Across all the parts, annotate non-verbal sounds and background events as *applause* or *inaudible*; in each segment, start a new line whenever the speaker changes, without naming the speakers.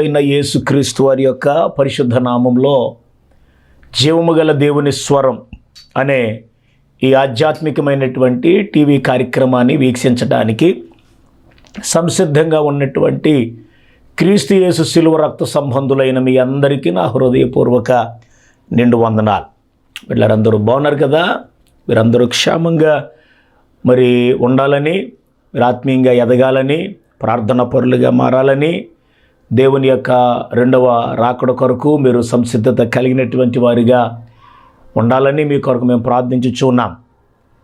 మన అయిన యేసుక్రీస్తు వారి యొక్క పరిశుద్ధ నామంలో జీవము గల దేవుని స్వరం అనే ఈ ఆధ్యాత్మికమైనటువంటి టీవీ కార్యక్రమాన్ని వీక్షించడానికి సంసిద్ధంగా ఉన్నటువంటి క్రీస్తు యేసు శిలువ రక్త సంబంధులైన మీ అందరికీ నా హృదయపూర్వక నిండు వందనాలు. వీళ్ళందరూ బాగున్నారు కదా? మీరందరూ క్షేమంగా మరి ఉండాలని మీరు ఆత్మీయంగా ఎదగాలని ప్రార్థన పరులుగా మారాలని దేవుని యొక్క రెండవ రాకడ కొరకు మీరు సంసిద్ధత కలిగినటువంటి వారిగా ఉండాలని మీ కొరకు మేము ప్రార్థించుచు ఉన్నాం.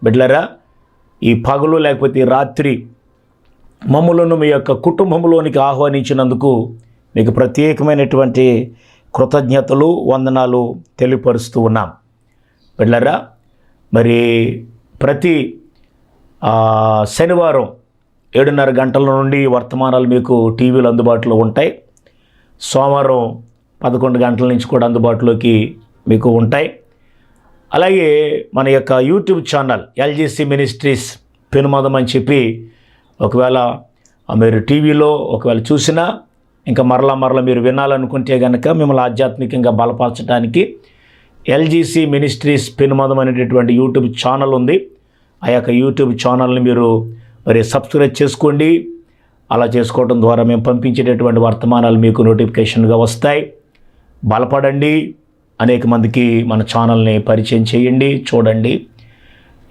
బిడ్లరా ఈ పగలు లేకపోతే ఈ రాత్రి మమ్ములను మీ యొక్క కుటుంబంలోనికి ఆహ్వానించినందుకు మీకు ప్రత్యేకమైనటువంటి కృతజ్ఞతలు వందనాలు తెలియపరుస్తూ ఉన్నాం. బిడ్లరా మరి ప్రతి శనివారం ఏడున్నర గంటల నుండి వర్తమానాలు మీకు టీవీలు అందుబాటులో ఉంటాయి. సోమవారం పదకొండు గంటల నుంచి కూడా అందుబాటులోకి మీకు ఉంటాయి. అలాగే మన యొక్క YouTube channel LGC ministries Penumadam అని చెప్పి ఒకవేళ మీరు టీవీలో ఒకవేళ చూసినా ఇంకా మరలా మరలా మీరు వినాలనుకుంటే కనుక మిమ్మల్ని ఆధ్యాత్మికంగా బలపరచడానికి ఎల్జీసీ మినిస్ట్రీస్ పెనుమదం అనేటటువంటి యూట్యూబ్ ఛానల్ ఉంది. ఆ యొక్క యూట్యూబ్ ఛానల్ని మీరు మరి సబ్స్క్రైబ్ చేసుకోండి. అలా చేసుకోవడం ద్వారా మేము పంపించేటటువంటి వర్తమానాలు మీకు నోటిఫికేషన్గా వస్తాయి. బలపడండి. అనేక మందికి మన ఛానల్ని పరిచయం చేయండి చూడండి.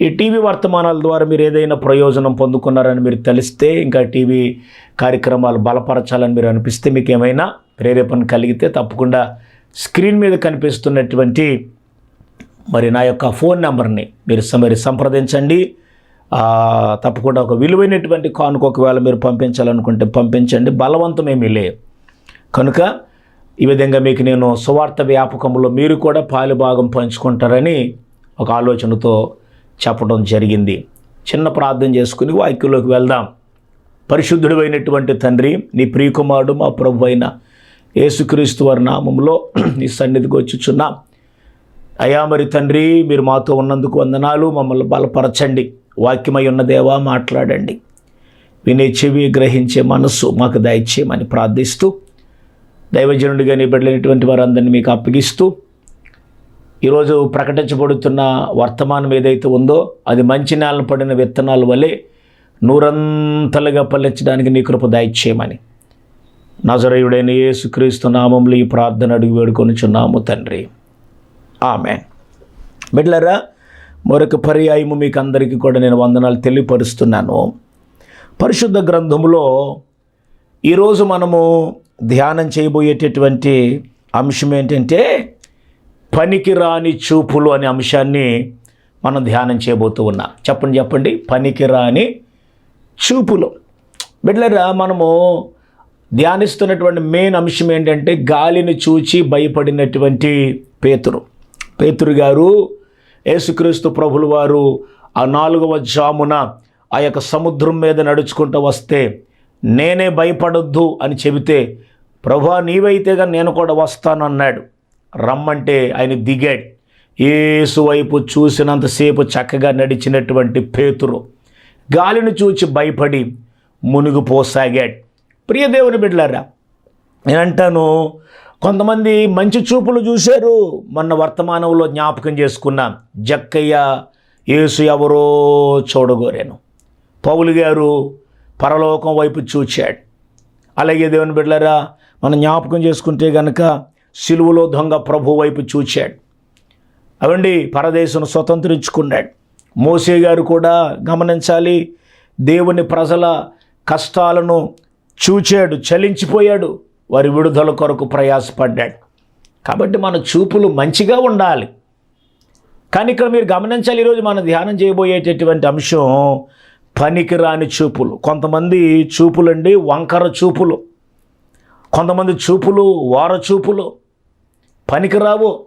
ఈ టీవీ వర్తమానాల ద్వారా మీరు ఏదైనా ప్రయోజనం పొందుకున్నారని మీరు తెలిస్తే ఇంకా టీవీ కార్యక్రమాలు బలపరచాలని మీరు అనిపిస్తే మీకు ఏమైనా ప్రేరేపణ కలిగితే తప్పకుండా స్క్రీన్ మీద కనిపిస్తున్నటువంటి మరి నా యొక్క ఫోన్ నెంబర్ని మీరు మరి సంప్రదించండి. తప్పకుండా ఒక విలువైనటువంటి కానుక ఒకవేళ మీరు పంపించాలనుకుంటే పంపించండి. బలవంతమేమీ లే కనుక ఈ విధంగా మీకు నేను సువార్త వ్యాపకంలో మీరు కూడా పాలుభాగం పంచుకుంటారని ఒక ఆలోచనతో చెప్పడం జరిగింది. చిన్న ప్రార్థన చేసుకుని వాక్యంలోకి వెళ్దాం. పరిశుద్ధుడు అయినటువంటి తండ్రి నీ ప్రియకుమారుడు మా ప్రభు అయిన యేసుక్రీస్తు వారి నామంలో నీ సన్నిధికి వచ్చుచున్నాం. అయా మరి తండ్రి మీరు మాతో ఉన్నందుకు వందనాలు. మమ్మల్ని బలపరచండి. వాక్యమై ఉన్న దేవా మాట్లాడండి. వినే చెవి గ్రహించే మనస్సు మాకు దయచేయమని ప్రార్థిస్తూ దైవజనుడిగా నిబడలేనటువంటి వారందరినీ మీకు అప్పగిస్తూ ఈరోజు ప్రకటించబడుతున్న వర్తమానం ఏదైతే ఉందో అది మంచి నేలను పడిన విత్తనాల వలె నూరంతలుగా పలించడానికి నీ కృప దయచేయమని. నజరయుడైన యేసుక్రీస్తు నామంలో ఈ ప్రార్థన అడిగి వేడుకొనిచున్నాము తండ్రి. ఆమె బిడ్లరా మరొక పర్యాయము మీకు అందరికీ కూడా నేను వందనాలు తెలియపరుస్తున్నాను. పరిశుద్ధ గ్రంథములో ఈరోజు మనము ధ్యానం చేయబోయేటటువంటి అంశం ఏంటంటే పనికిరాని చూపులు అనే అంశాన్ని మనం ధ్యానం చేయబోతూ ఉన్నాం. చెప్పండి చెప్పండి. పనికిరాని చూపులు. బిడ్లరా మనము ధ్యానిస్తున్నటువంటి మెయిన్ అంశం ఏంటంటే గాలిని చూచి భయపడినటువంటి పేతురు. పేతురు గారు యేసుక్రీస్తు ప్రభులు వారు ఆ నాలుగవ జామున ఆ యొక్క సముద్రం మీద నడుచుకుంటూ వస్తే నేనే భయపడొద్దు అని చెబితే ప్రభా నీవైతేగా నేను కూడా వస్తానన్నాడు. రమ్మంటే ఆయన దిగాడు. ఏసు వైపు చూసినంతసేపు చక్కగా నడిచినటువంటి పేతురు గాలిని చూచి భయపడి మునిగిపోసాగాడు. ప్రియదేవుని బిడ్డలారా నేనంటాను కొంతమంది మంచి చూపులు చూశారు. మొన్న వర్తమానంలో జ్ఞాపకం చేసుకున్న. జక్కయ్య యేసు ఎవరో చూడగోరాను. పౌలు గారు పరలోకం వైపు చూచాడు. అలాగే దేవుని బిడ్డలరా మనం జ్ఞాపకం చేసుకుంటే గనక సిలువలో దొంగ ప్రభు వైపు చూచాడు. అవండి పరదేశం స్వతంత్రించుకున్నాడు. మోసే గారు కూడా గమనించాలి దేవుని ప్రజల కష్టాలను చూచాడు చలించిపోయాడు. వారి విడుదల కొరకు ప్రయాసపడ్డాడు. కాబట్టి మన చూపులు మంచిగా ఉండాలి. కానీ ఇక్కడ మీరు గమనించాలి ఈరోజు మనం ధ్యానం చేయబోయేటటువంటి అంశం పనికిరాని చూపులు. కొంతమంది చూపులండి వంకర చూపులు. కొంతమంది చూపులు వార చూపులు. పనికిరావు.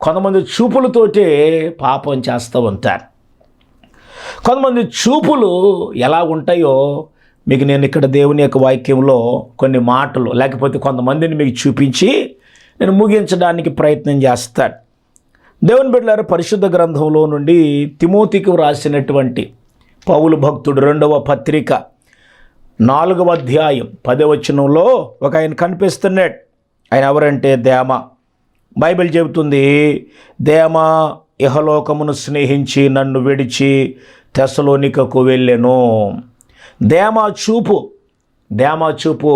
కొంతమంది చూపులతోటే పాపం చేస్తూ ఉంటారు. కొంతమంది చూపులు ఎలా ఉంటాయో మీకు నేను ఇక్కడ దేవుని యొక్క వాక్యంలో కొన్ని మాటలు లేకపోతే కొంతమందిని మీకు చూపించి నేను ముగించడానికి ప్రయత్నం చేస్తాను. దేవుని బిడ్డలారు పరిశుద్ధ గ్రంథంలో నుండి తిమోతికి వ్రాసినటువంటి పౌలు భక్తుడు రెండవ పత్రిక నాలుగవ అధ్యాయం పదవచనంలో ఒక ఆయన కనిపిస్తున్నాడు. ఆయన ఎవరంటే దేమ? బైబిల్ చెబుతుంది దేమ ఇహలోకమును స్నేహించి నన్ను విడిచి తెసలోనికకు వెళ్ళెను. దేమ చూపు. దేమ చూపు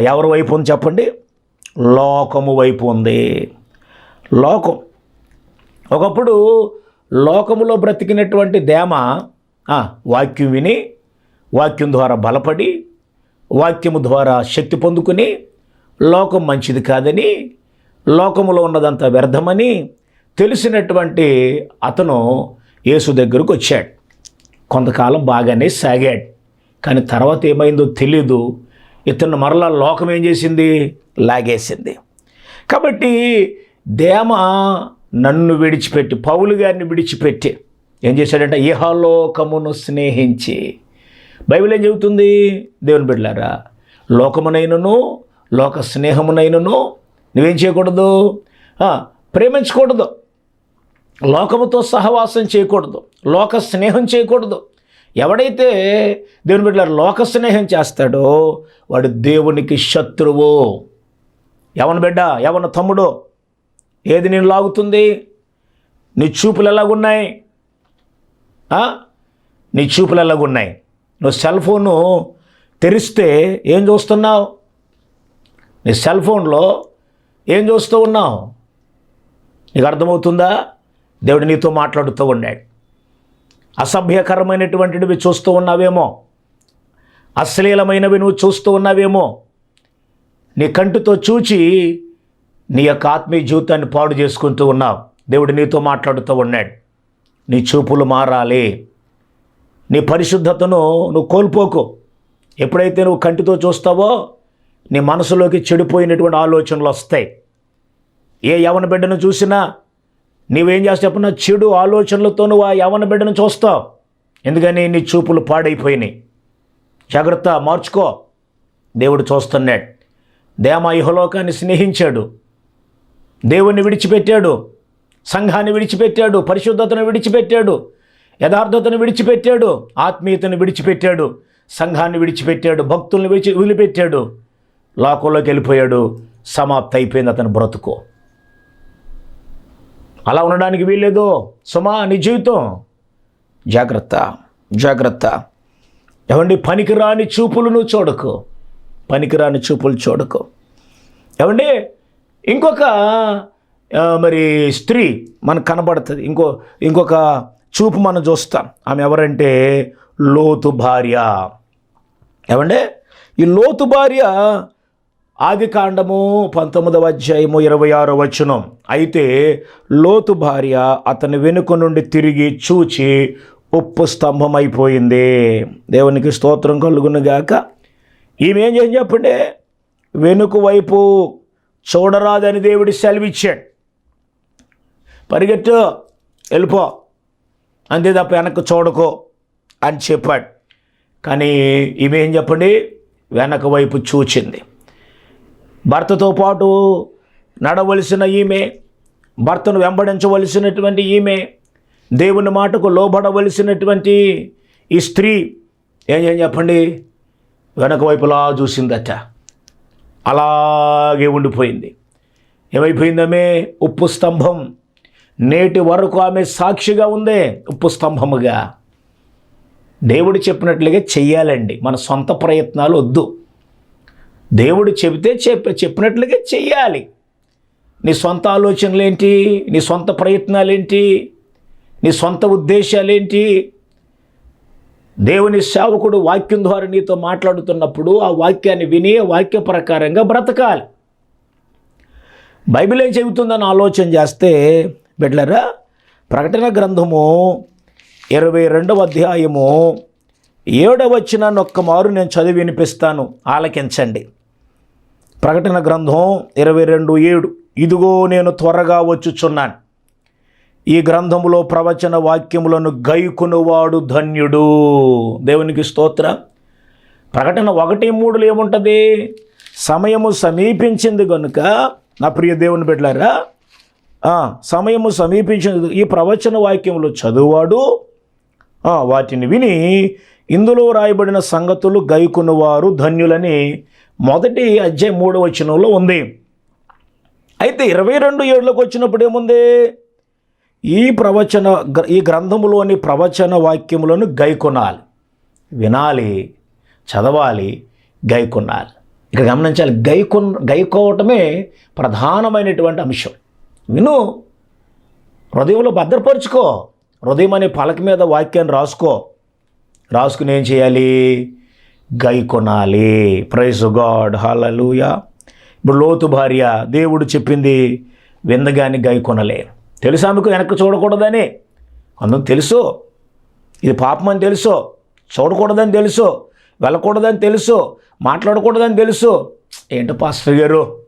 ఎవరి వైపు ఉంది చెప్పండి? లోకము వైపు ఉంది. లోకం. ఒకప్పుడు లోకములో బ్రతికినటువంటి దేమ వాక్యం విని వాక్యం ద్వారా బలపడి వాక్యము ద్వారా శక్తి పొందుకుని లోకం మంచిది కాదని లోకములో ఉన్నదంతా వ్యర్థమని తెలిసినటువంటి అతను యేసు దగ్గరకు వచ్చాడు. కొంతకాలం బాగానే సాగాడు. కానీ తర్వాత ఏమైందో తెలీదు. ఇతను మరలా లోకం ఏం చేసింది? లాగేసింది. కాబట్టి దేమ నన్ను విడిచిపెట్టి పౌలు గారిని విడిచిపెట్టి ఏం చేశాడంటే ఇహలోకమును స్నేహించి. బైబిల్ ఏం చెబుతుంది? దేవుని బిడ్డలారా లోకమునైనను లోక స్నేహమునైనను నువ్వేం చేయకూడదు? ప్రేమించకూడదు. లోకముతో సహవాసం చేయకూడదు. లోక స్నేహం చేయకూడదు. ఎవడైతే దేవుని బిడ్డ లోక స్నేహం చేస్తాడో వాడు దేవునికి శత్రువు. ఎవన బిడ్డ? ఎవన తమ్ముడు? ఏది నేను లాగుతుంది? నీ చూపులు ఎలాగున్నాయి? నీ చూపులు ఎలాగున్నాయి? నువ్వు సెల్ ఫోను తెరిస్తే ఏం చూస్తున్నావు? నీ సెల్ ఫోన్లో ఏం చూస్తూ ఉన్నావు? నీకు అర్థమవుతుందా? దేవుడు నీతో మాట్లాడుతూ ఉన్నాడు. అసభ్యకరమైనటువంటివి చూస్తూ ఉన్నావేమో? అశ్లీలమైనవి నువ్వు చూస్తూ ఉన్నావేమో? నీ కంటితో చూచి నీ యొక్క ఆత్మీయ జీవితాన్ని పాడు చేసుకుంటూ ఉన్నావు. దేవుడు నీతో మాట్లాడుతూ ఉన్నాడు. నీ చూపులు మారాలి. నీ పరిశుద్ధతను నువ్వు కోల్పోకు. ఎప్పుడైతే నువ్వు కంటితో చూస్తావో నీ మనసులోకి చెడిపోయినటువంటి ఆలోచనలు వస్తాయి. ఏ యవన బిడ్డను చూసినా నీవేం చేస్తే చెప్పిన చెడు ఆలోచనలతో నువ్వు ఆ యవన బిడ్డను చూస్తావు. ఎందుకని? నీ చూపులు పాడైపోయినాయి. జాగ్రత్త మార్చుకో. దేవుడు చూస్తున్నాడు. దేమ ఇహలోకాన్ని స్నేహించాడు. దేవుణ్ణి విడిచిపెట్టాడు. సంఘాన్ని విడిచిపెట్టాడు. పరిశుద్ధతను విడిచిపెట్టాడు. యథార్థతను విడిచిపెట్టాడు. ఆత్మీయతను విడిచిపెట్టాడు. సంఘాన్ని విడిచిపెట్టాడు. భక్తుల్ని విడిచి వదిలిపెట్టాడు. లోకంలోకి వెళ్ళిపోయాడు. సమాప్తి అయిపోయింది అతను బ్రతుకో. అలా ఉండడానికి వీల్లేదు. సుమా నీ జీవితం. జాగ్రత్త జాగ్రత్త. ఏమండి పనికిరాని చూపులు నువ్వు చూడకు. పనికిరాని చూపులు చూడకు. ఏమండి ఇంకొక మరి స్త్రీ మనకు కనబడుతుంది. ఇంకో ఇంకొక చూపు మనం చూస్తాం. ఆమె ఎవరంటే లోతు భార్య. ఏమండి ఈ లోతు భార్య ఆది కాండము పంతొమ్మిదవ అధ్యాయము ఇరవై ఆరో వచనం. అయితే లోతు భార్య అతని వెనుక నుండి తిరిగి చూచి ఉప్పు స్తంభం అయిపోయింది దేవునికి స్తోత్రం కలుగునుగాక ఈమె ఏం చేసి చెప్పండి? వెనుక వైపు చూడరాదని దేవుడి సెలవిచ్చాడు. పరిగెట్టు వెళ్ళిపో. అంతే తప్ప వెనక్కి చూడకో అని చెప్పాడు. కానీ ఈమె ఏం చెప్పండి? వెనక వైపు చూచింది. భర్తతో పాటు నడవలసిన ఈమె భర్తను వెంబడించవలసినటువంటి ఈమె దేవుని మాటకు లోబడవలసినటువంటి ఈ స్త్రీ ఏం చేయం చెప్పండి? వెనక వైపులా చూసిందట. అలాగే ఉండిపోయింది. ఏమైపోయిందమే ఉప్పు స్తంభం. నేటి వరకు ఆమె సాక్షిగా ఉందే ఉప్పు స్తంభముగా. దేవుడు చెప్పినట్లుగా చెయ్యాలండి. మన సొంత ప్రయత్నాలు వద్దు. దేవుడు చెబితే చెప్ప చెప్పినట్లుగా చెయ్యాలి. నీ సొంత ఆలోచనలేంటి? నీ సొంత ప్రయత్నాలేంటి? నీ సొంత ఉద్దేశాలేంటి? దేవుని సేవకుడు వాక్యం ద్వారా నీతో మాట్లాడుతున్నప్పుడు ఆ వాక్యాన్ని విని వాక్య ప్రకారంగా బ్రతకాలి. బైబిల్ ఏం చెబుతుందని ఆలోచన చేస్తే బిడ్లరా ప్రకటన గ్రంథము ఇరవై రెండవ అధ్యాయము ఏడవ వచ్చిన ఒక్క మారు నేను చదివి వినిపిస్తాను. ఆలకించండి. ప్రకటన గ్రంథం ఇరవై రెండు ఏడు. ఇదిగో నేను త్వరగా వచ్చుచున్నాను. ఈ గ్రంథములో ప్రవచన వాక్యములను గైకునువాడు ధన్యుడు. దేవునికి స్తోత్ర. ప్రకటన ఒకటి మూడులో ఏముంటుంది? సమయము సమీపించింది కనుక నా ప్రియ దేవుని బిడ్డలారా సమయము సమీపించింది. ఈ ప్రవచన వాక్యములు చదువువాడు వాటిని విని ఇందులో రాయబడిన సంగతులు గైకున్నవారు ధన్యులని మొదటి అధ్యాయం మూడో వచనంలో ఉంది. అయితే ఇరవై రెండు ఏడులోకి వచ్చినప్పుడు ఏముంది? ఈ ప్రవచన గ్ర- ఈ గ్రంథములోని ప్రవచన వాక్యములను గైకొనాలి. వినాలి చదవాలి గైకొనాలి. ఇక్కడ గమనించాలి గైకొన్ గైకోవటమే ప్రధానమైనటువంటి అంశం. విను హృదయంలో భద్రపరుచుకో హృదయం అనే పలక మీద వాక్యాన్ని రాసుకో. రాసుకుని ఏం చేయాలి? గై కొనాలి. ప్రైజ్ గాడ్ హాలూయా ఇప్పుడు లోతు భార్య దేవుడు చెప్పింది విందగాని గై కొనలే తెలుసా మీకు? వెనక్కి చూడకూడదని. అందుకు తెలుసు. ఇది పాపం అని తెలుసు. చూడకూడదని తెలుసు. వెళ్ళకూడదని తెలుసు. మాట్లాడకూడదని తెలుసు. ఏంటో పాస్టర్ గారు?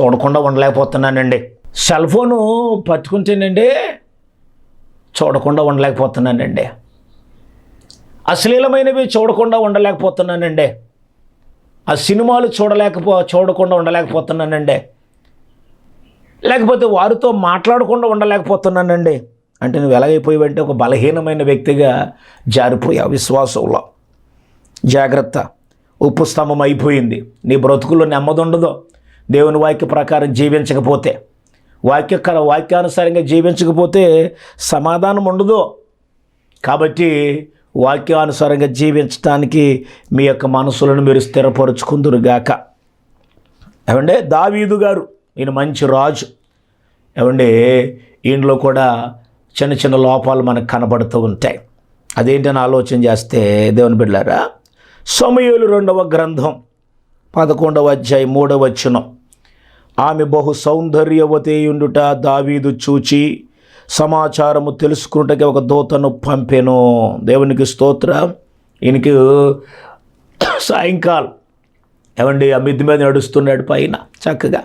చూడకుండా ఉండలేకపోతున్నానండి. సెల్ ఫోను పట్టుకుంటేనండి చూడకుండా ఉండలేకపోతున్నానండి. అశ్లీలమైనవి చూడకుండా ఉండలేకపోతున్నానండి. ఆ సినిమాలు చూడలేకపో చూడకుండా ఉండలేకపోతున్నానండి. లేకపోతే వారితో మాట్లాడకుండా ఉండలేకపోతున్నానండి. అంటే నువ్వు ఎలాగైపోయావంటే ఒక బలహీనమైన వ్యక్తిగా జారిపోయావు విశ్వాసంలో. జాగ్రత్త. ఉప్పు స్తంభం అయిపోయింది. నీ బ్రతుకుల్లో నెమ్మది ఉండదు. దేవుని వాక్య ప్రకారం జీవించకపోతే. వాక్య వాక్యానుసారంగా జీవించకపోతే సమాధానం ఉండదు. కాబట్టి వాక్యానుసారంగా జీవించడానికి మీ యొక్క మనసులను మీరు స్థిరపరుచుకుందురుగాక. ఏమంటే దావీదు గారు ఈయన మంచి రాజు. ఏమంటే ఈయనలో కూడా చిన్న చిన్న లోపాలు మనకు కనబడుతూ ఉంటాయి. అదేంటని ఆలోచన చేస్తే దేవుని బిడ్డారా సమయలు రెండవ గ్రంథం పదకొండవ అధ్యాయం మూడవ వచనం. ఆమె బహు సౌందర్యవతేయుండుట దావీదు చూచి సమాచారము తెలుసుకున్నటకి ఒక దూతను పంపెను. దేవునికి స్తోత్ర. ఈయనకి సాయంకాలం ఏమండి ఆ మిద్ది మీద నడుస్తున్నాడు పైన చక్కగా.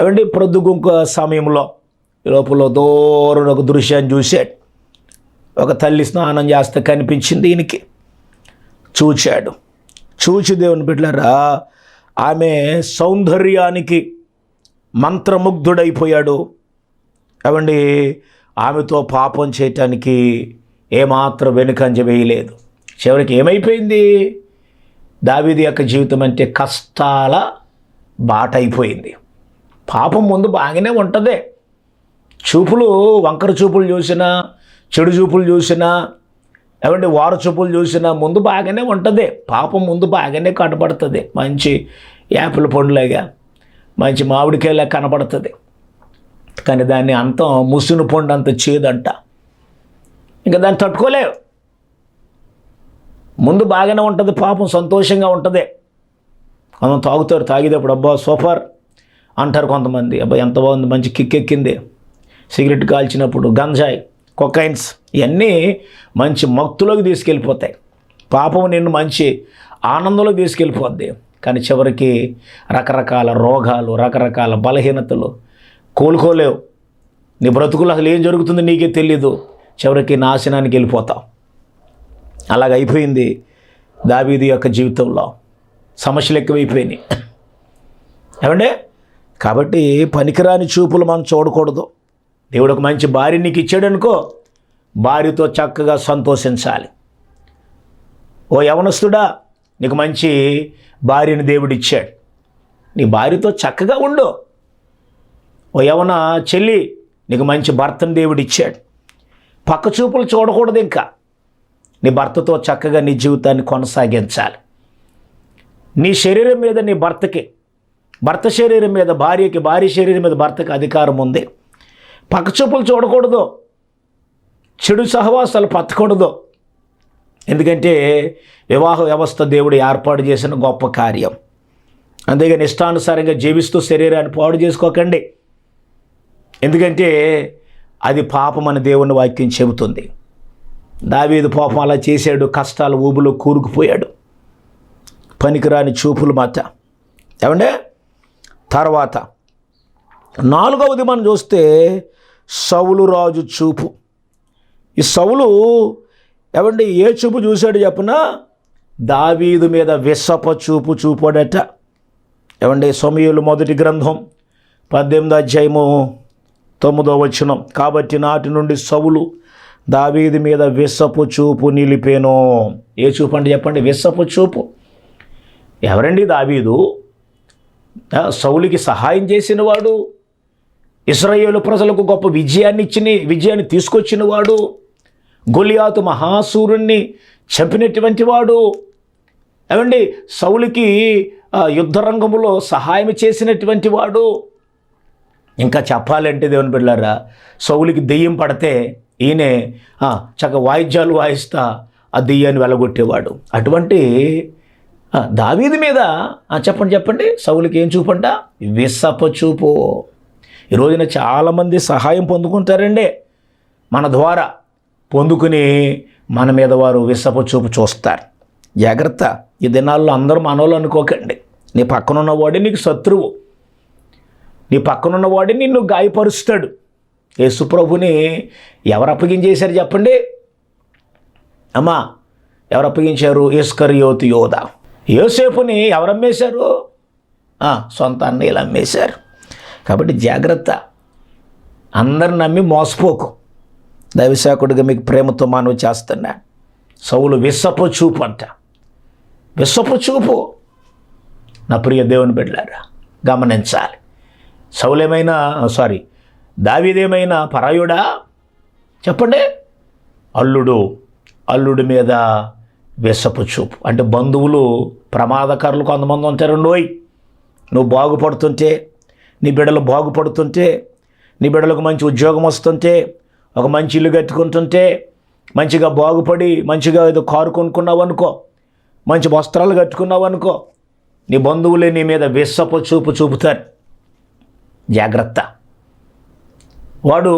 ఏమండి ప్రొద్దుగుంక సమయంలో లోపల దూరం ఒక దృశ్యాన్ని చూశాడు. ఒక తల్లి స్నానం చేస్తే కనిపించింది ఈయనకి. చూచాడు. చూచి దేవుని బిడ్డలారా ఆమె సౌందర్యానికి మంత్రముగ్ధుడైపోయాడు. ఏమండి? ఆమెతో పాపం చేయటానికి ఏమాత్రం వెనుకంజ వేయలేదు. చివరికి ఏమైపోయింది? దావీది యొక్క జీవితం అంటే కష్టాల బాట అయిపోయింది. పాపం ముందు బాగానే ఉంటుంది. చూపులు వంకర చూపులు చూసినా చెడు చూపులు చూసినా ఏమంటే వార చూపులు చూసినా ముందు బాగానే ఉంటుంది. పాపం ముందు బాగానే కనబడుతుంది. మంచి యాపిల్ పండులాగా మంచి మామిడికాయలా కనబడుతుంది. కానీ దాన్ని అంతం ముసును పండు అంత చేదంట. ఇంకా దాన్ని తట్టుకోలేవు. ముందు బాగానే ఉంటుంది పాపం సంతోషంగా ఉంటుంది. కొంత తాగుతారు తాగేటప్పుడు అబ్బా సూపర్ అంటారు కొంతమంది అబ్బా ఎంత బాగుంది మంచి కిక్ ఎక్కింది. సిగరెట్ కాల్చినప్పుడు గంజాయి కొకైన్స్ ఇవన్నీ మంచి మత్తులోకి తీసుకెళ్ళిపోతాయి. పాపం నిన్ను మంచి ఆనందంలో తీసుకెళ్ళిపోద్ది. కానీ చివరికి రకరకాల రోగాలు రకరకాల బలహీనతలు కోలుకోలేవు. నీ బ్రతుకులు అసలు ఏం జరుగుతుందో నీకే తెలీదు. చివరికి నాశనానికి వెళ్ళిపోతావు అలాగ అయిపోయింది దావీది యొక్క జీవితంలో. సమస్యలు ఎక్కువైపోయినాయి. ఏమంటే కాబట్టి పనికిరాని చూపులు మనం చూడకూడదు. దేవుడు ఒక మంచి భార్య నీకు ఇచ్చాడు అనుకో భార్యతో చక్కగా సంతోషించాలి. ఓ యవనస్తుడా నీకు మంచి భార్యని దేవుడు ఇచ్చాడు. నీ భార్యతో చక్కగా ఉండు. ఓ యవన చెల్లి నీకు మంచి భర్తను దేవుడు ఇచ్చాడు పక్క చూపులు చూడకూడదు ఇంకా. నీ భర్తతో చక్కగా నీ జీవితాన్ని కొనసాగించాలి. నీ శరీరం మీద నీ భర్తకి భర్త శరీరం మీద భార్యకి భార్య శరీరం మీద భర్తకి అధికారం ఉంది. పక్క చూపులు చూడకూడదు. చెడు సహవాసాలు పత్తకూడదు ఎందుకంటే వివాహ వ్యవస్థ దేవుడు ఏర్పాటు చేసిన గొప్ప కార్యం. అందుకని ఇష్టానుసారంగా జీవిస్తూ శరీరాన్ని పాడు చేసుకోకండి. ఎందుకంటే అది పాపం అని దేవుని వాక్యం చెబుతుంది. దావీదు పాపం అలా చేశాడు కష్టాలు ఊబులో కూరుకుపోయాడు. పనికిరాని చూపులు మాట. ఏమంటే తర్వాత నాలుగవది మనం చూస్తే సౌలు రాజు చూపు. ఈ సౌలు ఏమంటే ఏ చూపు చూశాడు చెప్పిన? దావీదు మీద విసప చూపు చూపాడట. ఏమండి సమయులు మొదటి గ్రంథం పద్దెనిమిది అధ్యాయము తొమ్మిదో వచనం. కాబట్టి నాటి నుండి సవులు దావీది మీద విస్సపు చూపు నిలిపేను. ఏ చూపు అంటే చెప్పండి? విస్సపు చూపు. ఎవరండి దావీదు? సౌలికి సహాయం చేసిన వాడు ఇస్రాయేలు ప్రజలకు గొప్ప విజయాన్ని ఇచ్చిన విజయాన్ని తీసుకొచ్చిన వాడు గొలియాతు మహాసూరుణ్ణి చంపినటువంటి వాడు. ఏమండి? సౌలికి యుద్ధరంగంలో యుద్ధ సహాయం చేసినటువంటి వాడు. ఇంకా చెప్పాలంటే దేవుని బిడ్డారా సౌలికి దెయ్యం పడితే ఈయనే చక్క వాయిద్యాలు వాయిస్తా ఆ దెయ్యాన్ని వెలగొట్టేవాడు. అటువంటి దావీది మీద చెప్పండి చెప్పండి సౌలికి ఏం చూపంట? విసప చూపు. ఈ రోజున చాలామంది సహాయం పొందుకుంటారండి. మన ద్వారా పొందుకుని మన మీద వారు విసప చూపు చూస్తారు. జాగ్రత్త ఈ దినాల్లో అందరూ మనోళ్ళు అనుకోకండి. నీ పక్కనున్నవాడే నీకు శత్రువు. నీ పక్కనున్న వాడిని నిన్ను గాయపరుస్తాడు. యేసుప్రభుని ఎవరు అప్పగించేశారు చెప్పండి? అమ్మా ఎవరు అప్పగించారు? ఇస్కరియోతు యోధ. యోసేపుని ఎవరు అమ్మేశారు? సొంత అన్నయ్యలు అమ్మేశారు. కాబట్టి జాగ్రత్త. అందరు నమ్మి మోసపోకు. దైవశాకుడిగా మీకు ప్రేమతో మనవి చేస్తున్నా. సౌలు విస్సపు చూపు అంట. విస్సపు చూపు. నా ప్రియ దేవుని బిడ్డారా గమనించాలి. సౌలేమైనా సారీ దావీదేమైనా పరాయుడా? చెప్పండి. అల్లుడు అల్లుడి మీద విసపు చూపు. అంటే బంధువులు ప్రమాదకారులు కొంతమంది ఉంటారండోయ్ నువ్వు బాగుపడుతుంటే నీ బిడ్డలు బాగుపడుతుంటే నీ బిడ్డలకు మంచి ఉద్యోగం వస్తుంటే ఒక మంచి ఇల్లు కట్టుకుంటుంటే మంచిగా బాగుపడి మంచిగా ఏదో కారు కొనుక్కున్నావు అనుకో మంచి వస్త్రాలు కట్టుకున్నావు అనుకో నీ బంధువులే నీ మీద విస్సపు చూపు చూపుతారు. జాగ్రత్త. వాడు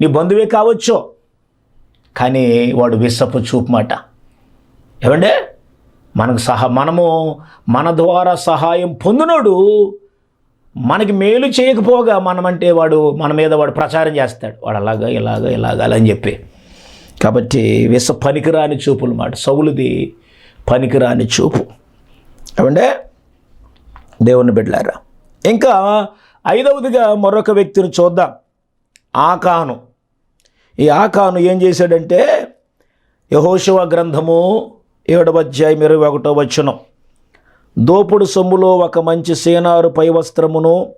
నీ బంధువే కావచ్చు కానీ వాడు విసపు చూపు మాట. ఏమంటే మనకు సహా మనము మన ద్వారా సహాయం పొందినోడు మనకి మేలు చేయకపోగా మనమంటే వాడు మన మీద వాడు ప్రచారం చేస్తాడు. వాడు అలాగా ఇలాగా ఇలాగా అని చెప్పి. కాబట్టి విస పనికిరాని చూపులు మాట. సౌలుది పనికిరాని చూపు. ఏమంటే దేవుని బిడ్డలారా. ఇంకా ఐదవదిగా మరొక వ్యక్తిని చూద్దాం. ఆకాను. ఈ ఆకాను ఏం చేశాడంటే యహోశివ గ్రంథము ఏడవ అధ్యాయం ఇరవై ఒకటో వచ్చును దోపుడు సొమ్ములో ఒక మంచి సేనారు పై వస్త్రమును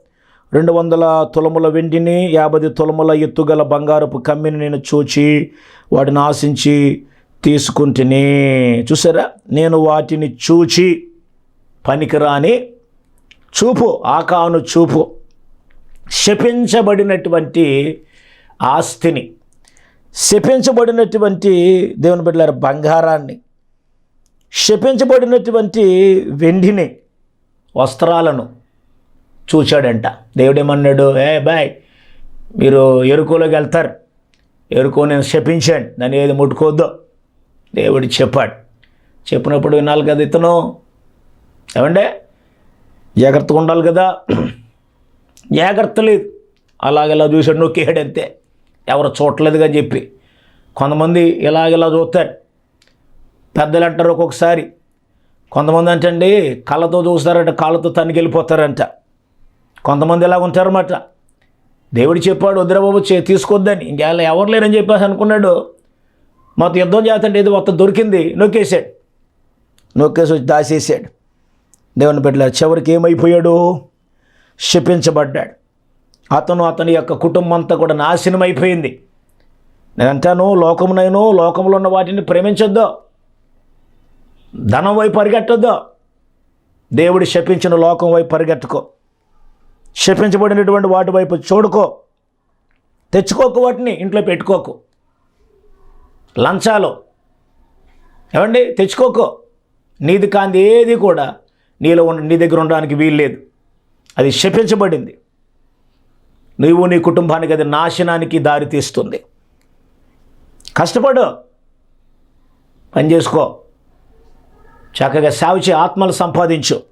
రెండు వందల తులముల వెండిని యాభై తులముల ఎత్తుగల బంగారపు కమ్మిని నేను చూచి వాటిని ఆశించి తీసుకుంటుని. చూసారా? నేను వాటిని చూచి పనికిరాని చూపు ఆకాను చూపు. శపించబడినటువంటి ఆస్తిని శపించబడినటువంటి దేవుని బిడ్డల బంగారాన్ని శపించబడినటువంటి వెండిని వస్త్రాలను చూచాడంట. దేవుడేమన్నాడు ఏ బాయ్ మీరు ఎరుకోలోకి వెళ్తారు. ఎరుకో నేను శపించాను నన్ను ఏది ముట్టుకోవద్దు. దేవుడు చెప్పాడు. చెప్పినప్పుడు వినాలి కదా ఇతను. ఏమండే? జాగ్రత్తగా ఉండాలి కదా. జాగ్రత్త లేదు. అలాగెలా చూసాడు నొక్కేయాడు అంతే ఎవరు చూడలేదుగా చెప్పి. కొంతమంది ఇలాగెలా చూస్తారు. పెద్దలు అంటారు ఒక్కొక్కసారి. కొంతమంది అంటండి కళ్ళతో చూస్తారంట కాళ్ళతో తనకెళ్ళిపోతారంట కొంతమంది ఇలా ఉంటారన్నమాట. దేవుడు చెప్పాడు వద్దురా చే తీసుకొద్దని. ఇంకా ఎవరు లేరని చెప్పేసి అనుకున్నాడు. మొత్తం యుద్ధం చేస్తుంటే ఏదో మొత్తం దొరికింది నొక్కేసాడు నొక్కేసి వచ్చి దాసేసాడు. దేవుని బిడ్డల చివరికి ఏమైపోయాడు? శపించబడ్డాడు. అతను అతని యొక్క కుటుంబం అంతా కూడా నాశనం అయిపోయింది. నేను లోకమునైను లోకంలో ఉన్న వాటిని ప్రేమించొద్దు. ధనం వైపు పరిగెట్టొద్దు. దేవుడు శపించిన లోకం వైపు పరిగెట్టుకో శపించబడినటువంటి వాటి వైపు చూడుకో. తెచ్చుకోకు వాటిని ఇంట్లో పెట్టుకోకు. లంచాలు. ఏమండి? తెచ్చుకోకో. నీది కాంది ఏది కూడా నీలో ఉన్న నీ దగ్గర ఉండడానికి వీల్లేదు. అది శపించబడింది. నువ్వు నీ కుటుంబానికి అది నాశనానికి దారి తీస్తుంది. కష్టపడు. పని చేసుకో. చక్కగా సేవచి ఆత్మలు సంపాదించు.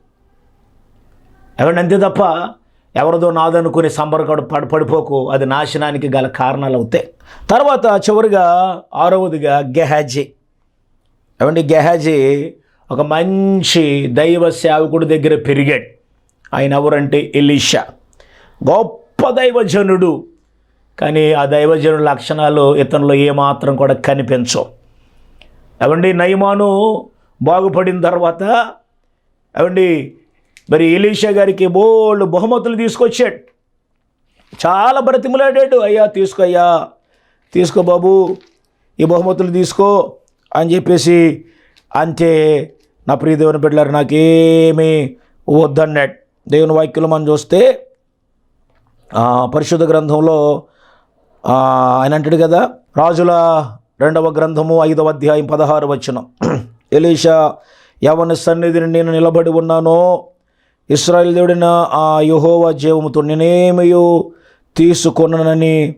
ఎవరిని అంతే తప్ప ఎవరిదో నాదనుకుని సంబరకడు పడి పడిపోకు. అది నాశనానికి గల కారణాలు అవుతాయి. తర్వాత చివరిగా ఆరవదిగా గెహాజీ. ఏమండి గెహాజీ? ఒక మంచి దైవ సేవకుడి దగ్గర పెరిగాడు. ఆయన ఎవరంటే ఎలీషా. గొప్ప దైవజనుడు. కానీ ఆ దైవజనుడు లక్షణాలు ఇతనిలో ఏమాత్రం కూడా కనిపించవు. అవండి నయమాను బాగుపడిన తర్వాత అవండి మరి ఎలీషా గారికి బోళ్ళు బహుమతులు తీసుకొచ్చాడు. చాలా బ్రతిమలాడాడు. అయ్యా తీసుకో అయ్యా తీసుకో బాబు ఈ బహుమతులు తీసుకో అని చెప్పేసి అంతే నా ప్రియదేవుని బిడ్డలారు నాకేమీ వద్దన్నాడు. దేవుని వాక్యులు మనం చూస్తే పరిశుద్ధ గ్రంథంలో ఆయన అంటాడు కదా రాజుల రెండవ గ్రంథము ఐదవ అధ్యాయం పదహారు వచనం. *clears throat* ఎలీషా యవని సన్నిధిని నేను నిలబడి ఉన్నానో ఇస్రాయల్ దేవుడిన ఆ యుహోవ జీవముతో నేనేమయో తీసుకొనని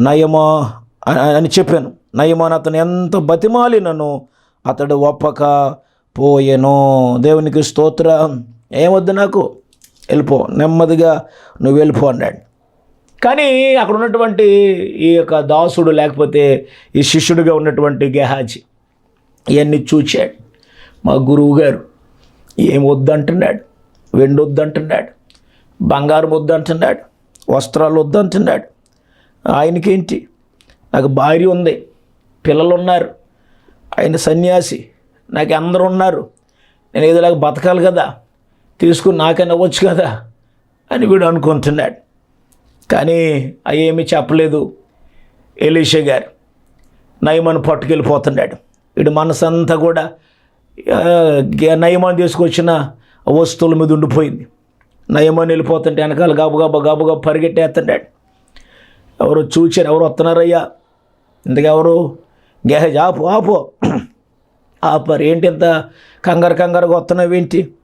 నయమా అని అని చెప్పాను. నయమాన్ అతను ఎంత బతిమాలినను అతడు ఒప్పక పోయెను. దేవునికి స్తోత్రం. ఏమొద్దు నాకు? వెళ్ళిపో నెమ్మదిగా నువ్వు వెళ్ళిపో అన్నాడు. కానీ అక్కడ ఉన్నటువంటి ఈ యొక్క దాసుడు లేకపోతే ఈ శిష్యుడిగా ఉన్నటువంటి గెహాజీ ఇవన్నీ చూచాడు. మా గురువు గారు ఏం వద్దంటున్నాడు? వెండి వద్దంటున్నాడు? బంగారం వద్దంటున్నాడు? వస్త్రాలు వద్దంటున్నాడు? ఆయనకేంటి? నాకు భార్య ఉంది పిల్లలు ఉన్నారు ఆయన సన్యాసి నాకు అందరు ఉన్నారు. నేను ఏదోలాగా బతకాలి కదా. తీసుకుని నాకైనా వచ్చు కదా అని వీడు అనుకుంటున్నాడు. కానీ అవి ఏమీ చెప్పలేదు. ఎలీషా గారు నయమను పట్టుకెళ్ళిపోతున్నాడు. వీడు మనసంతా కూడా నయమని నయమాన్ తీసుకొచ్చిన వస్తువుల మీద ఉండిపోయింది. నయమాన్ వెళ్ళిపోతుంటే వెనకాల గబగబ గబ పరిగెట్టేస్తున్నాడు. ఎవరు చూచారు ఎవరు వస్తున్నారయ్యా? ఇంతకు ఎవరు? గేహజ్ ఆపు ఆపు. *clears throat* ఆపారు ఏంటి ఇంత కంగారు కంగారుగా వస్తున్నావు ఏంటి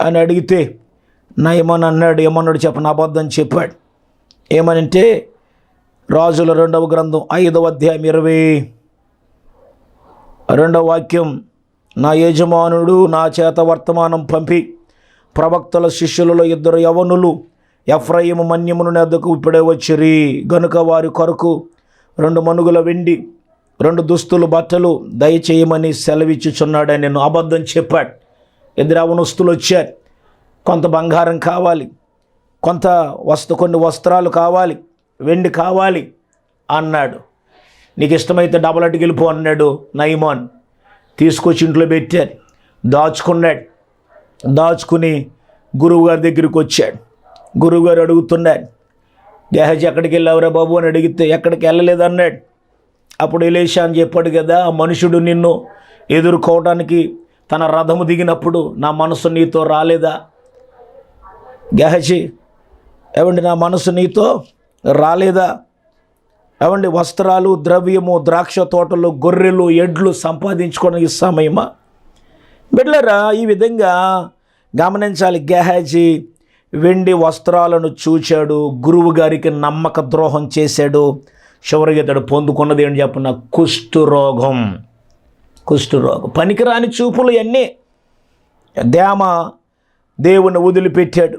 అని అడిగితే నా ఏమని అన్నాడు ఏమన్నాడు చెప్పను అబద్ధం చెప్పాడు. ఏమనంటే రాజుల రెండవ గ్రంథం ఐదవ అధ్యాయం ఇరవై రెండవ వాక్యం నా యజమానుడు నా చేత వర్తమానం పంపి ప్రవక్తల శిష్యులలో ఇద్దరు యవనులు ఎఫ్రయిము మన్యమును నెద్దకు ఇప్పుడే వచ్చిరి. గనుక వారి కొరకు రెండు మనుగుల వెండి రెండు దుస్తులు బట్టలు దయచేయమని సెలవిచ్చుచున్నాడని నేను అబద్ధం చెప్పాడు ఇద్దరు వచ్చారు కొంత బంగారం కావాలి కొంత వస్తు కొన్ని వస్త్రాలు కావాలి వెండి కావాలి అన్నాడు. నీకు ఇష్టమైతే డబల్ అటుకెళ్ళిపో అన్నాడు నైమాన్. తీసుకొచ్చి ఇంట్లో పెట్టాడు దాచుకున్నాడు. దాచుకుని గురువుగారి దగ్గరికి వచ్చాడు గురువుగారు అడుగుతున్నాడు గేహజీ ఎక్కడికి వెళ్ళావురా బాబు? అని అడిగితే ఎక్కడికి వెళ్ళలేదు అన్నాడు. అప్పుడు ఎలేషా అని చెప్పాడు కదా ఆ మనుషుడు నిన్ను ఎదుర్కోవడానికి తన రథము దిగినప్పుడు నా మనసు నీతో రాలేదా? గెహజీ ఏమండి నా మనసు నీతో రాలేదా? ఏమండి వస్త్రాలు ద్రవ్యము ద్రాక్ష తోటలు గొర్రెలు ఎడ్లు సంపాదించుకోవడానికి సమయమా? బిడ్లరా ఈ విధంగా గమనించాలి. గెహాజీ వెండి వస్త్రాలను చూచాడు గురువు గారికి నమ్మక ద్రోహం చేశాడు చివరికి అతడు పొందుకున్నది ఏంటి చెప్పిన? కుష్ఠరోగం కుష్ఠరోగం పనికిరాని చూపులు అన్నీ దేమ దేవుని వదిలిపెట్టాడు.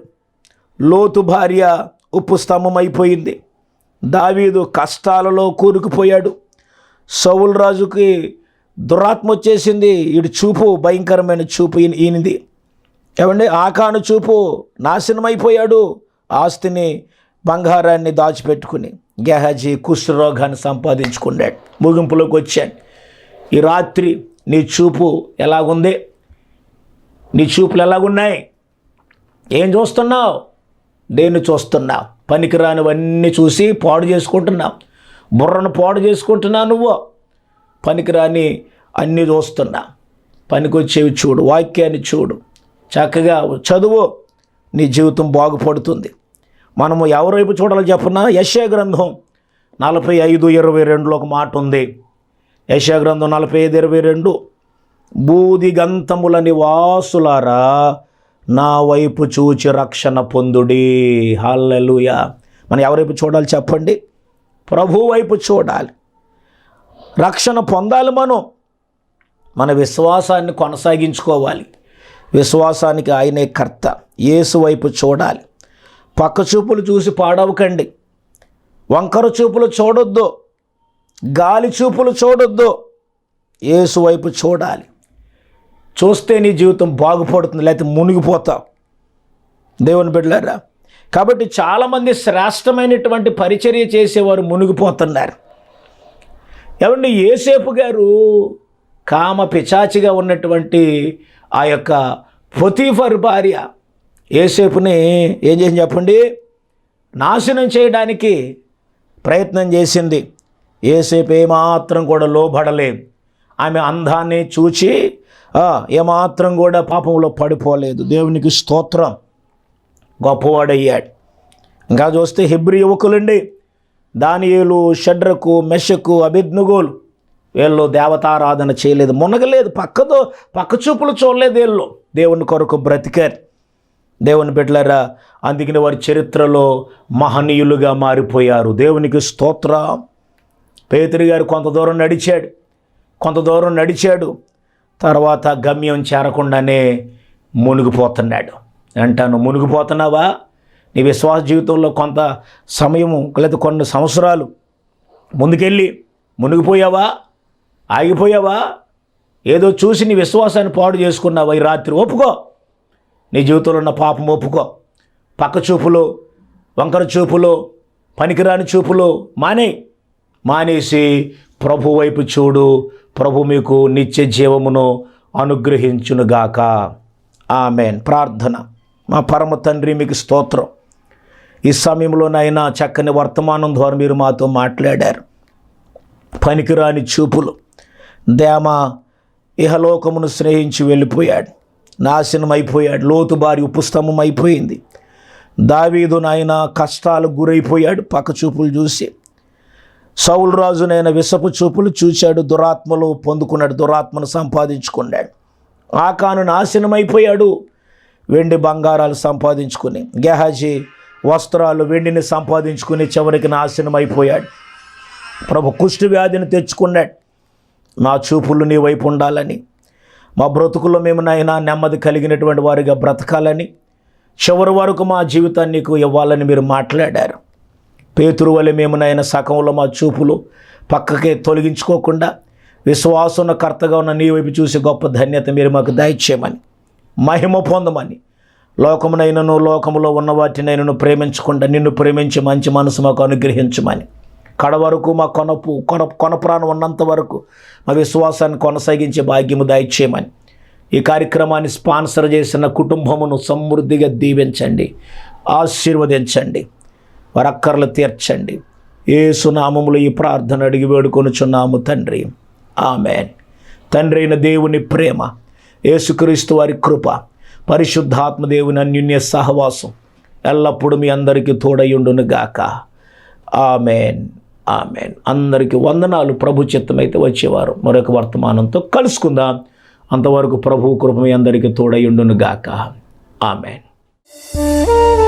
లోతు భార్య ఉప్పు స్తంభం అయిపోయింది దావీదు కష్టాలలో కూరుకుపోయాడు. సౌలు రాజుకి దురాత్మ వచ్చేసింది. ఈడు చూపు భయంకరమైన చూపు ఈయనది ఏమండి? ఆకాను చూపు నాశనమైపోయాడు. ఆస్తిని బంగారాన్ని దాచిపెట్టుకుని గెహజీ కుష్ఠరోగాన్ని సంపాదించుకున్నాడు. ముగింపులోకి వచ్చాడు. ఈ రాత్రి నీ చూపు ఎలాగుంది? నీ చూపులు ఎలాగున్నాయి? ఏం చూస్తున్నావు? దేన్ని చూస్తున్నావు? పనికిరానివన్నీ చూసి పాడు చేసుకుంటున్నావు. బుర్రను పాడు చేసుకుంటున్నావు నువ్వు. పనికిరాని అన్నీ చూస్తున్నా పనికొచ్చేవి చూడు వాక్యాన్ని చూడు. చక్కగా చదువు. నీ జీవితం బాగుపడుతుంది. మనము ఎవరి వైపు చూడాలో చెప్పనా? యశా గ్రంథం నలభై ఐదు ఇరవై రెండులో ఒక మాట ఉంది. యశా గ్రంథం నలభై ఐదు ఇరవై రెండు. బూది గంతముల నివాసులారా నా వైపు చూచి రక్షణ పొందుడి. హల్లెలుయా. మనం ఎవరైపు చూడాలి చెప్పండి? ప్రభు వైపు చూడాలి. రక్షణ పొందాలి మనం. మన విశ్వాసాన్ని కొనసాగించుకోవాలి. విశ్వాసానికి ఆయనే కర్త. యేసు వైపు చూడాలి. పక్క చూపులు చూసి పాడవకండి. వంకర చూపులు చూడొద్దు. గాలి చూపులు చూడొద్దు. యేసు వైపు చూడాలి. చూస్తే నీ జీవితం బాగుపడుతుంది లేకపోతే మునిగిపోతావు. దేవుని బిడ్డలారా కాబట్టి చాలామంది శ్రేష్టమైనటువంటి పరిచర్య చేసేవారు మునిగిపోతున్నారు. ఏమండి ఏసేపు గారు కామ పిచాచిగా ఉన్నటువంటి ఆ యొక్క పొతీఫర్ భార్య. ఏసేపుని ఏం చేసి చెప్పండి? నాశనం చేయడానికి ప్రయత్నం చేసింది. ఏసేపు ఏమాత్రం కూడా లోబడలేదు. ఆమె అందాన్ని చూచి ఏమాత్రం కూడా పాపంలో పడిపోలేదు. దేవునికి స్తోత్రం. గొప్పవాడయ్యాడు. ఇంకా చూస్తే హిబ్రి యువకులండి. దానియులు షడ్రకు మెషకు అభిజ్ఞగోలు. వీళ్ళు దేవతారాధన చేయలేదు. మునగలేదు. పక్కతో పక్క చూపులు చూడలేదు వీళ్ళు. దేవుని కొరకు బ్రతికారు. దేవుని బిడ్డలారా అందుకని వారి చరిత్రలో మహనీయులుగా మారిపోయారు. దేవునికి స్తోత్రం. పేతురు గారు కొంత దూరం నడిచాడు. కొంత దూరం నడిచాడు. తర్వాత గమ్యం చేరకుండానే మునిగిపోతున్నాడు. అంటాను మునిగిపోతున్నావా? నీ విశ్వాస జీవితంలో కొంత సమయము లేదా కొన్ని సంవత్సరాలు ముందుకెళ్ళి మునిగిపోయావా? ఆగిపోయావా? ఏదో చూసి నీ విశ్వాసాన్ని పాడు చేసుకున్నావా ఈ రాత్రి? ఒప్పుకో. నీ జీవితంలో ఉన్న పాపం ఒప్పుకో. పక్క చూపులు వంకర చూపులు పనికిరాని చూపులు మానే మానేసి ప్రభు వైపు చూడు. ప్రభు మీకు నిత్య జీవమును అనుగ్రహించునుగాక. ఆమెన్. ప్రార్థన. మా పరమ తండ్రి మీకు స్తోత్రం. ఈ సమయంలోనైనా చక్కని వర్తమానం ద్వారా మీరు మాతో మాట్లాడారు. పనికిరాని చూపులు. దేమ ఇహలోకమును స్నేహించి వెళ్ళిపోయాడు. నాశనం అయిపోయాడు లోతు బారి ఉపస్తంభం అయిపోయింది. దావీదు నాయన కష్టాలకు గురైపోయాడు. పక్క చూపులు చూసి సౌలు రాజునైన విసపు చూపులు చూశాడు దురాత్మలు పొందుకున్నాడు దురాత్మను సంపాదించుకున్నాడు. ఆకాను నాశనం అయిపోయాడు వెండి బంగారాలు సంపాదించుకుని గెహాజీ వస్త్రాలు వెండిని సంపాదించుకుని చివరికి నాశనం అయిపోయాడు ప్రభు కుష్టి వ్యాధిని తెచ్చుకున్నాడు. నా చూపులు నీ వైపు ఉండాలని మా బ్రతుకుల్లో మేము నైనా నెమ్మది కలిగినటువంటి వారిగా బ్రతకాలని చివరి వరకు మా జీవితాన్ని నీకు ఇవ్వాలని మీరు మాట్లాడారు. పేతురు వలె మేము నాయన సకంలో మా చూపులు పక్కకే తొలగించుకోకుండా విశ్వాసన కర్తగా ఉన్న నీ వైపు చూసి గొప్ప ధన్యత మీరు మాకు దయచేయమని మహిమ పొందమని లోకమునైనను లోకములో ఉన్న వాటినైనను ప్రేమించకుండా నిన్ను ప్రేమించి మంచి మనసు మాకు అనుగ్రహించమని కడ వరకు మా కొనపు కొన కొన ప్రాణం ఉన్నంత వరకు మా విశ్వాసాన్ని కొనసాగించే భాగ్యము దయచేయమని ఈ కార్యక్రమాన్ని స్పాన్సర్ చేసిన కుటుంబమును సమృద్ధిగా దీవించండి ఆశీర్వదించండి. వరక్కర్లు అక్కర్లు తీర్చండి. ఏ సునామములు ఈ ప్రార్థన అడిగి వేడుకొనుచున్నాము తండ్రి. ఆమెన్. తండ్రి అయిన దేవుని ప్రేమ యేసుక్రీస్తు వారి కృప పరిశుద్ధాత్మ దేవుని అన్యున్య సహవాసం ఎల్లప్పుడూ మీ అందరికీ తోడయుండునుగాక ఆమెన్. ఆమెన్. అందరికీ వందనాలు. ప్రభు చిత్తమైతే వచ్చేవారు. మరొక వర్తమానంతో కలుసుకుందాం. అంతవరకు ప్రభు కృప మీ అందరికీ తోడయుండునుగాక ఆమెన్.